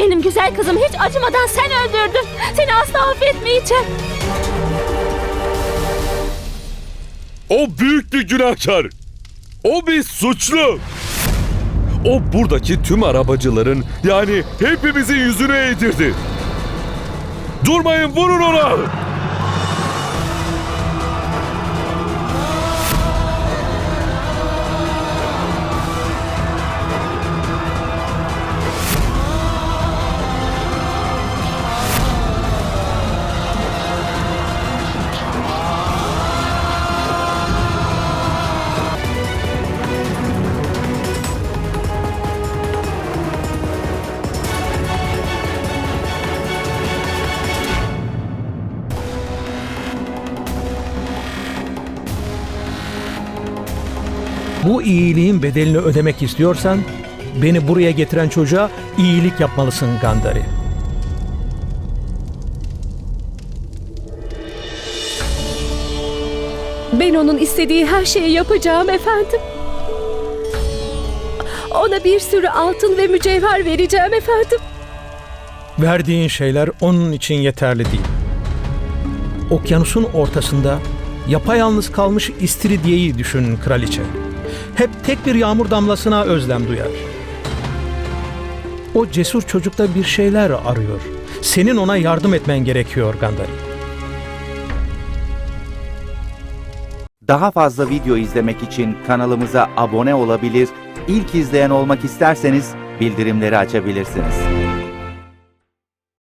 Benim güzel kızım hiç acımadan sen öldürdün. Seni asla affetmeyeceğim. O büyük bir günahkar. O bir suçlu. O buradaki tüm arabacıların yani hepimizin yüzünü eğdirdi. Durmayın vurun ona. Bu iyiliğin bedelini ödemek istiyorsan beni buraya getiren çocuğa iyilik yapmalısın Gandari. Ben onun istediği her şeyi yapacağım efendim. Ona bir sürü altın ve mücevher vereceğim efendim. Verdiğin şeyler onun için yeterli değil. Okyanusun ortasında yapayalnız kalmış istiridyeyi düşün kraliçe. Hep tek bir yağmur damlasına özlem duyar. O cesur çocukta bir şeyler arıyor. Senin ona yardım etmen gerekiyor Gandari. Daha fazla video izlemek için kanalımıza abone olabilir, ilk izleyen olmak isterseniz bildirimleri açabilirsiniz.